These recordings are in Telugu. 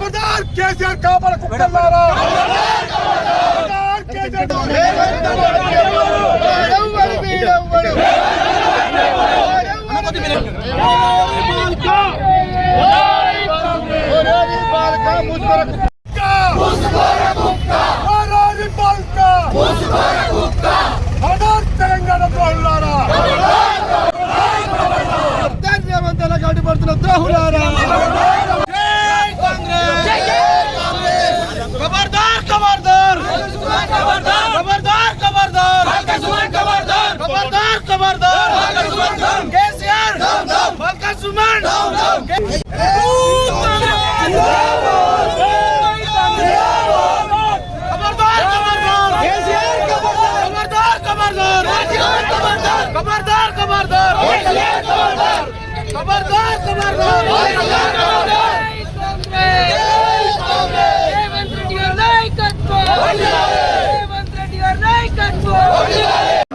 ఖబర్దార్ కేసీఆర్ కాపాడ కుక్కలారా ఖబర్దార్ కేసీఆర్ ముస్తఫా కుక్క ముస్తఫా కుక్క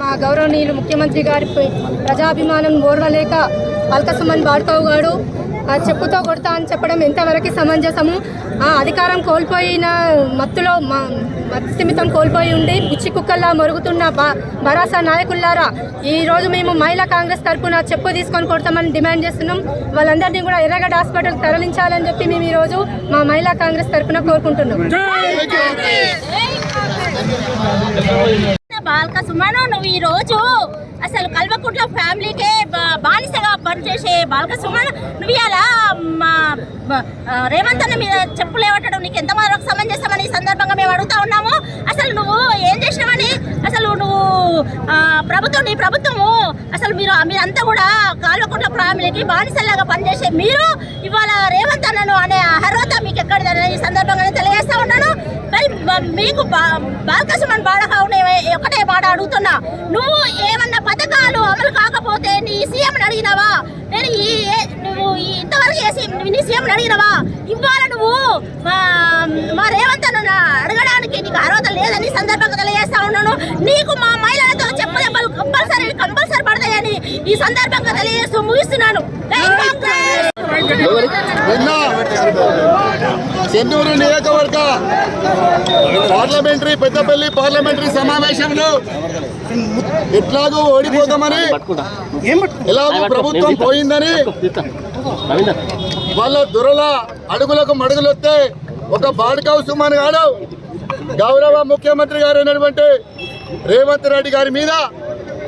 మా గౌరవనీయులు ముఖ్యమంత్రి గారి ప్రజాభిమానం ఓర్వలేక అల్కసుమన్ బాడుతావు గారు చెప్పుతో కొడతా అని చెప్పడం ఎంతవరకు సమంజసము అధికారం కోల్పోయిన మత్తులో మా మత్స్యమితం కోల్పోయి ఉండి పిచ్చి కుక్కల్లా మొరుగుతున్న భరాసా నాయకుల్లారా ఈరోజు మేము మహిళా కాంగ్రెస్ తరఫున చెప్పు తీసుకొని కొడతామని డిమాండ్ చేస్తున్నాం వాళ్ళందరినీ కూడా ఎర్రగడ్డ హాస్పిటల్ తరలించాలని చెప్పి మేము ఈరోజు మా మహిళా కాంగ్రెస్ తరఫున కోరుకుంటున్నాం బాల్క సుమను నువ్వు ఈ రోజు అసలు కల్వకుంట్ల ఫ్యామిలీకే బానిసగా పనిచేసే బాల్క సుమన్ నువ్వు ఇలా మా రేవంత్ అన్న మీద పట్టడం నీకు ఎంత వరకు చేస్తామని ఈ సందర్భంగా మేము అడుగుతా ఉన్నాము అసలు నువ్వు ఏం చేసినావని అసలు నువ్వు ప్రభుత్వం నీ ప్రభుత్వము అసలు మీరు మీరంతా కూడా కాల్వకుంట్ల ఫ్యామిలీకి బానిసలాగా పనిచేసే మీరు ఇవాళ రేవంత్ అన్నను అనే అర్హత మీకు ఎక్కడ మీకు బాలకృష్ణన్ బాలకావుని ఒకటే బాడ అడుగుతున్నా నువ్వు ఏమన్నా పథకాలు అమలు కాకపోతే నీ సీఎం అడిగినావా నేను ఈ నువ్వు ఇంతవరకు ఏ సీఎం నీ సీఎం అడిగినావా ఇవాళ నువ్వు మా రేవంత్ అడగడానికి నీకు అర్హత లేదని సందర్భంగా తెలియజేస్తా ఉన్నాను నీకు మా మహిళలతో చెప్పు కంపల్సరీ కంపల్సరీ పడతాయని ఈ సందర్భంగా తెలియజేస్తూ ముగిస్తున్నాను చెన్నూరు నియోజకవర్గ పార్లమెంటరీ పెద్దపల్లి పార్లమెంటరీ సమావేశంలో ఎట్లాగూ ఓడిపోతామని ఎలాగో ప్రభుత్వం పోయిందని వాళ్ళ దురల అడుగులకు మడుగులొస్తే ఒక బాడికావు సుమాన్ గారు గౌరవ ముఖ్యమంత్రి గారు అయినటువంటి రేవంత్ రెడ్డి గారి మీద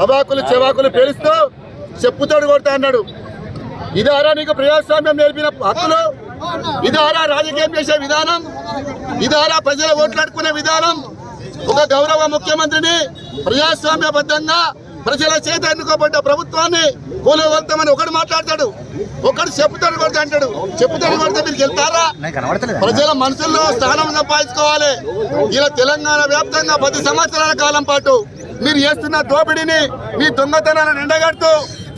అవాకులు చెవాకులు పేరుస్తూ చెప్పుతాడు కొడతా అన్నాడు ఇదారా నీకు ప్రజాస్వామ్యం నేర్పిన హక్కులు ఇదారా రాజకీయం చేసే విధానం ఇదారా ప్రజలు ఓట్లాడుకునే విధానం ఒక గౌరవ ముఖ్యమంత్రిని ప్రజాస్వామ్యబద్ధంగా ప్రజల చేత ఎన్నుకోబడ్డ ప్రభుత్వాన్ని కూలగొలుతామని ఒకడు మాట్లాడతాడు ఒకడు చెప్పుతాడు కొడతా అంటాడు చెప్పుతాడు కొడితే మీరు వెళ్తారా ప్రజల మనసుల్లో స్థానం సంపాదించుకోవాలి ఇలా తెలంగాణ వ్యాప్తంగా పది సంవత్సరాల కాలం పాటు మీరు చేస్తున్న దోపిడీని మీ దొంగతనాన్ని ఎండగడుతూ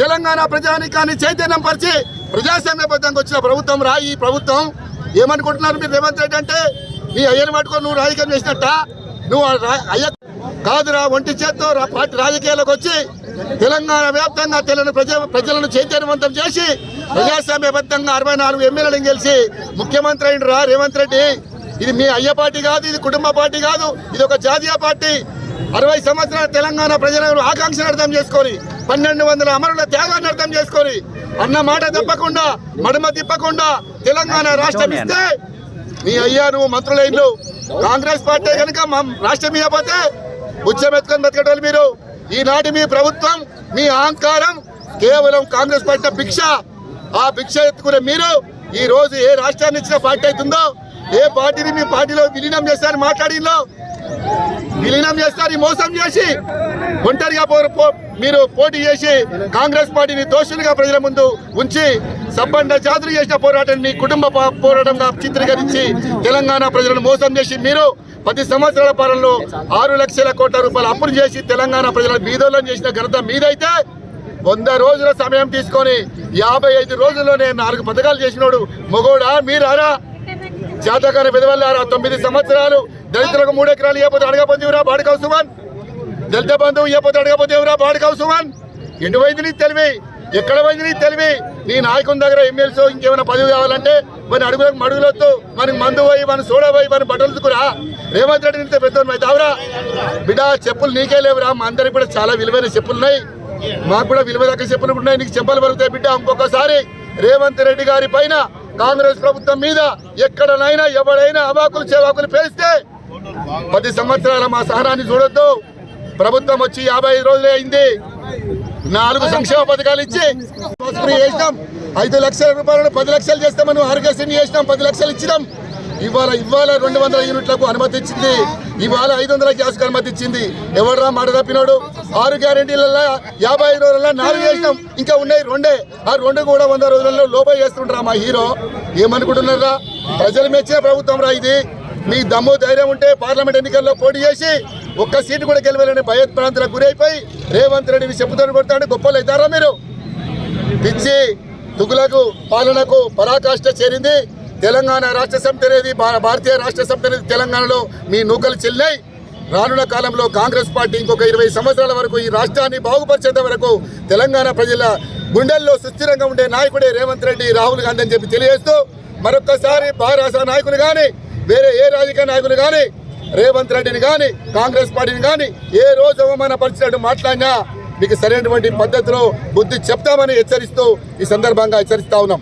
తెలంగాణ ప్రజానికాన్ని చైతన్యం పరిచి ప్రజాస్వామ్యబద్ధంగా వచ్చిన ప్రభుత్వం రా ఈ ప్రభుత్వం ఏమనుకుంటున్నారు మీరు రేవంత్ రెడ్డి అంటే నీ అయ్యని పట్టుకొని నువ్వు రాజకీయం చేసినట్ట నువ్వు అయ్య కాదురా ఒంటి చేత్తో పార్టీ రాజకీయాలకు వచ్చి తెలంగాణ వ్యాప్తంగా తెలంగాణ ప్రజ ప్రజలను చైతన్యవంతం చేసి ప్రజాస్వామ్యబద్ధంగా అరవై నాలుగు ఎమ్మెల్యేలను గెలిచి ముఖ్యమంత్రి అయినరా రేవంత్ రెడ్డి ఇది మీ అయ్య పార్టీ కాదు ఇది కుటుంబ పార్టీ కాదు ఇది ఒక జాతీయ పార్టీ అరవై సంవత్సరాల తెలంగాణ ప్రజలను ఆకాంక్షను అర్థం చేసుకొని పన్నెండు వందల అమరుల త్యాగాన్ని అర్థం చేసుకొని అన్న మాట తప్పకుండా మడమ తిప్పకుండా తెలంగాణ రాష్ట్రం ఇస్తే మీ అయ్యా నువ్వు మంత్రులైన్లు కాంగ్రెస్ పార్టీ కనుక రాష్ట్రం ఇవ్వకపోతే ఉద్యమం ఎత్తుకొని బతకటోళ్ళు మీరు ఈనాటి మీ ప్రభుత్వం మీ అహంకారం కేవలం కాంగ్రెస్ పార్టీ భిక్ష ఆ భిక్ష ఎత్తుకునే మీరు ఈ రోజు ఏ రాష్ట్రాన్ని ఇచ్చిన పార్టీ అవుతుందో ఏ పార్టీని మీ పార్టీలో విలీనం చేస్తారని మాట్లాడిందో విలీనం చేస్తారు మోసం చేసి ఒంటరిగా మీరు పోటీ చేసి కాంగ్రెస్ పార్టీని దోషులుగా ప్రజల ముందు ఉంచి సంబంధ జాతులు చేసిన పోరాటాన్ని మీ కుటుంబ పోరాటంగా చిత్రీకరించి తెలంగాణ ప్రజలను మోసం చేసి మీరు పది సంవత్సరాల పాలనలో ఆరు లక్షల కోట్ల రూపాయలు అప్పులు చేసి తెలంగాణ ప్రజలను బీదోలను చేసిన ఘనత మీదైతే వంద రోజుల సమయం తీసుకొని యాభై ఐదు రోజుల్లోనే నాలుగు పథకాలు చేసినోడు మొగోడా మీరారా జాతకాన్ని విధవల్లారా తొమ్మిది సంవత్సరాలు దళితులకు మూడు ఎకరాలు ఇవ్వకపోతే అడగపోతేవురా బాడికావు సుమన్ దళిత బంధువు ఇవ్వకపోతే అడగపోతేవురా బాడికావు సుమన్ ఎటు పోయింది నీకు తెలివి ఎక్కడ పోయింది నీకు తెలివి నీ నాయకుని దగ్గర ఎమ్మెల్సీ ఇంకేమైనా పదవి కావాలంటే మరి అడుగులకు మడుగులొద్దు మనకి మందు పోయి మన సోడా పోయి మన బట్టలుకురా రేవంత్ రెడ్డి నిలితే పెద్ద అవుతావురా బిడ్డ చెప్పులు నీకే లేవురా మా అందరికి కూడా చాలా విలువైన చెప్పులు ఉన్నాయి మాకు కూడా విలువ దగ్గర చెప్పులు ఉన్నాయి నీకు చెప్పలు పలుకుతాయి బిడ్డ ఇంకొకసారి రేవంత్ రెడ్డి గారి పైన కాంగ్రెస్ ప్రభుత్వం మీద ఎక్కడనైనా ఎవడైనా అవాకులు చేవాకులు పేస్తే పది సంవత్సరాల మా సహనాన్ని చూడొద్దు ప్రభుత్వం వచ్చి యాభై రోజులే అయింది నాలుగు సంక్షేమ పథకాలు ఇచ్చి చేసినాం ఐదు లక్షల రూపాయలను పది లక్షలు చేస్తామని ఆరోగ్యశ్రీని చేసినాం పది లక్షలు ఇచ్చినాం ఇవాళ ఇవాళ రెండు వందల యూనిట్లకు అనుమతి ఇచ్చింది ఇవాళ ఐదు వందల గ్యాస్కి అనుమతి ఇచ్చింది ఎవడరా మాట తప్పినాడు ఆరు గ్యారెంటీలలో యాభై ఐదు రోజులలో నాలుగు చేసినాం ఇంకా ఉన్నాయి రెండే ఆ రెండు కూడా వంద రోజులలో లోపల చేస్తుంటారా మా హీరో ఏమనుకుంటున్నారా ప్రజలు మెచ్చిన ప్రభుత్వం రా ఇది మీ దమ్ము ధైర్యం ఉంటే పార్లమెంట్ ఎన్నికల్లో పోటీ చేసి ఒక్క సీటు కూడా గెలవాలని భయోత్ప్రాంతులకు గురైపోయి రేవంత్ రెడ్డిని చెప్పుతాను కొడతాడు గొప్పలు అవుతారా మీరు పిచ్చి తుగులకు పాలనకు పరాకాష్ట చేరింది తెలంగాణ రాష్ట్ర సమితి అనేది భారతీయ రాష్ట్ర సమితి అనేది తెలంగాణలో మీ నూకలు చెల్లాయి రానున్న కాలంలో కాంగ్రెస్ పార్టీ ఇంకొక ఇరవై సంవత్సరాల వరకు ఈ రాష్ట్రాన్ని బాగుపరిచేంత వరకు తెలంగాణ ప్రజల గుండెల్లో సుస్థిరంగా ఉండే నాయకుడే రేవంత్ రెడ్డి రాహుల్ గాంధీ అని చెప్పి తెలియజేస్తూ మరొక్కసారి భారత నాయకులు కానీ వేరే ఏ రాజకీయ నాయకులు కానీ రేవంత్ రెడ్డిని కానీ కాంగ్రెస్ పార్టీని కానీ ఏ రోజు అవమాన పరిచినట్టు మాట్లాడినా మీకు సరైనటువంటి పద్ధతిలో బుద్ధి చెప్తామని హెచ్చరిస్తూ ఈ సందర్భంగా హెచ్చరిస్తా ఉన్నాం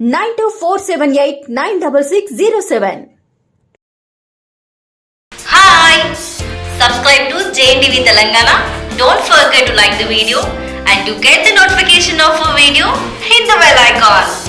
92478 96607. Hi! Subscribe to JNTV Telangana. Don't forget to like the video, and to get the notification of a video, hit the bell icon.